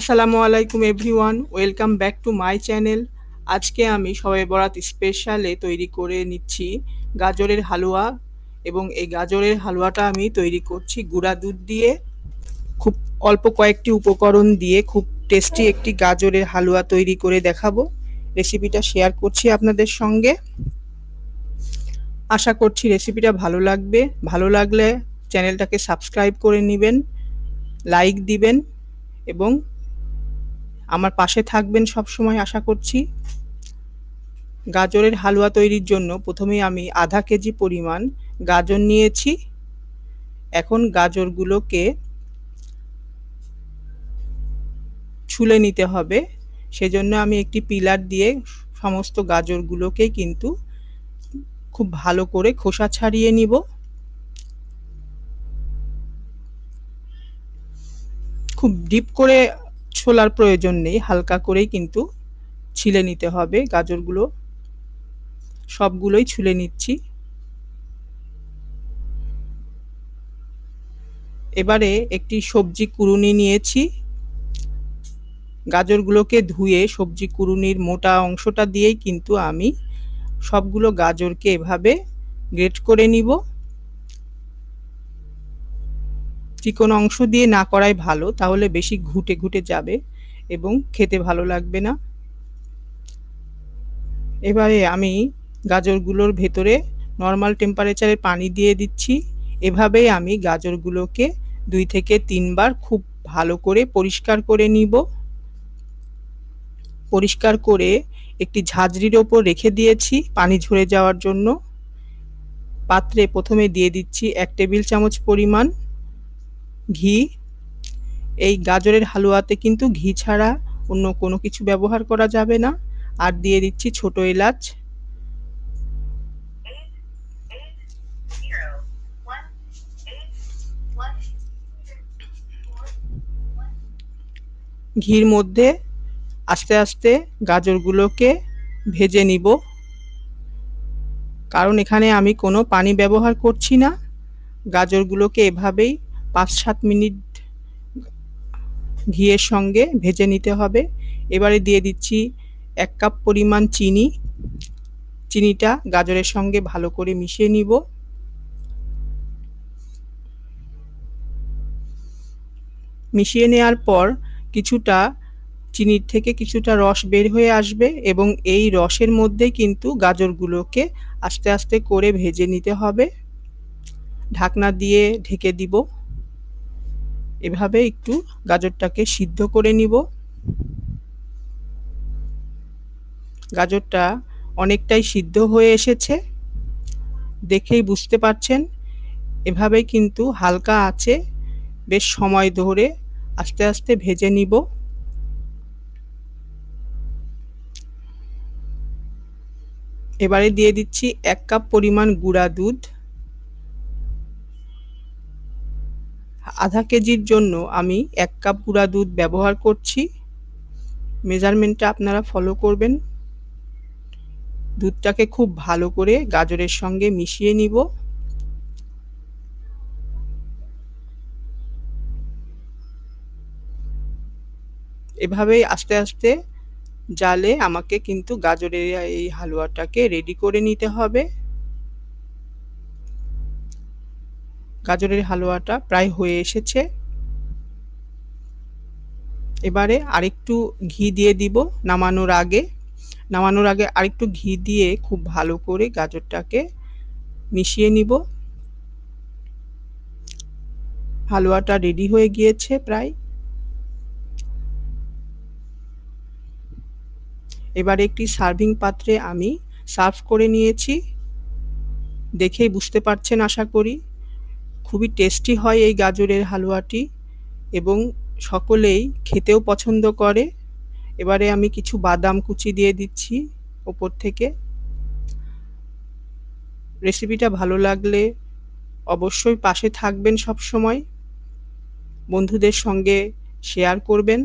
আসসালামু আলাইকুম everyone, welcome back to my channel. আজকে আমি সবাই বরাত স্পেশালে তৈরি করে নিচ্ছি গাজরের হালুয়া এবং এই গাজরের হালুয়াটা আমি তৈরি করছি গুঁড়া দুধ দিয়ে। খুব অল্প কয়েকটি উপকরণ দিয়ে খুব টেস্টি একটি গাজরের হালুয়া তৈরি করে দেখাবো। রেসিপিটা শেয়ার করছি আপনাদের সঙ্গে। আশা করছি রেসিপিটা ভালো লাগবে। ভালো লাগলে চ্যানেলটাকে সাবস্ক্রাইব করে নেবেন লাইক দিবেন এবং আমার পাশে থাকবেন সব সময় আশা করছি। গাজরের হালুয়া তৈরির জন্য প্রথমে আমি আধা কেজি পরিমাণ গাজর নিয়েছি। এখন গাজরগুলোকে ছুলে নিতে হবে। সেজন্য আমি একটি পিলার দিয়ে সমস্ত গাজরগুলোকে কিন্তু খুব ভালো করে খোসা ছাড়িয়ে নিব। খুব ডিপ করে ছোলার প্রয়োজন নেই, হালকা করেই কিন্তু ছিলে নিতে হবে। গাজরগুলো সবগুলোই ছুলে নিচ্ছি। এবারে একটি সবজি কুড়ুনি নিয়েছি। গাজরগুলোকে ধুয়ে সবজি কুড়ুনির মোটা অংশটা দিয়েই কিন্তু আমি সবগুলো গাজরকে এভাবে গ্রেট করে নিব। চিকন অংশ দিয়ে না করাই ভালো, তাহলে বেশি ঘুটে ঘুটে যাবে এবং খেতে ভালো লাগবে না। এবারে আমি গাজরগুলোর ভেতরে নর্মাল টেম্পারেচারে পানি দিয়ে দিচ্ছি। এভাবেই আমি গাজরগুলোকে দুই থেকে তিনবার খুব ভালো করে পরিষ্কার করে নিব। পরিষ্কার করে একটি ঝাঁঝরির ওপর রেখে দিয়েছি পানি ঝরে যাওয়ার জন্য। পাত্রে প্রথমে দিয়ে দিচ্ছি এক টেবিল চামচ পরিমাণ। ঘি। এই গাজরের হালুয়াতে কিন্তু ঘি ছাড়া অন্য কোনো কিছু ব্যবহার করা যাবে না। আর দিয়ে দিচ্ছি ছোট এলাচ। ঘির মধ্যে আস্তে আস্তে গাজরগুলোকে ভেজে নিব। কারণ এখানে আমি কোনো পানি ব্যবহার করছি না। গাজরগুলোকে এভাবেই পাঁচ সাত মিনিট ঘিয়ের সঙ্গে ভেজে নিতে হবে। এবারে দিয়ে দিচ্ছি এক কাপ পরিমাণ চিনি। চিনিটা গাজরের সঙ্গে ভালো করে মিশিয়ে নিব। মিশিয়ে নেওয়ার পর কিছুটা চিনির থেকে কিছুটা রস বের হয়ে আসবে এবং এই রসের মধ্যে কিন্তু গাজরগুলোকে আস্তে আস্তে করে ভেজে নিতে হবে। ঢাকনা দিয়ে ঢেকে দিব। এভাবে একটু গাজরটাকে সিদ্ধ করে নিব। গাজরটা অনেকটাই সিদ্ধ হয়ে এসেছে। দেখেই বুঝতে পারছেন, এভাবে কিন্তু হালকা আছে। বেশ সময় ধরে আস্তে আস্তে ভেজে নিব। এবারে দিয়ে দিচ্ছি এক কাপ পরিমাণ গুঁড়া দুধ। আধা কেজির জন্য আমি এক কাপ গুঁড়া দুধ ব্যবহার করছি। মেজারমেন্টটা আপনারা ফলো করবেন। দুধটাকে খুব ভালো করে গাজরের সঙ্গে মিশিয়ে নিব। এভাবেই আস্তে আস্তে জালে আমাকে কিন্তু গাজরের এই হালুয়াটাকে রেডি করে নিতে হবে। গাজরের হালুয়াটা প্রায় হয়ে এসেছে। এবারে আরেকটু ঘি দিয়ে দিব নামানোর আগে। নামানোর আগে আরেকটু ঘি দিয়ে খুব ভালো করে গাজরটাকে মিশিয়ে নিব। হালুয়াটা রেডি হয়ে গিয়েছে প্রায়। এবারে একটি সার্ভিং পাত্রে আমি সার্ভ করে নিয়েছি। দেখেই বুঝতে পারছেন আশা করি। খুবই টেস্টি হয় এই গাজরের হালুয়াটি এবং সকলেই খেতেও পছন্দ করে। এবারে আমি কিছু বাদাম কুচি দিয়ে দিচ্ছি ওপর থেকে। রেসিপিটা ভালো লাগলে অবশ্যই পাশে থাকবেন সব সময় বন্ধুদের সঙ্গে শেয়ার করবেন।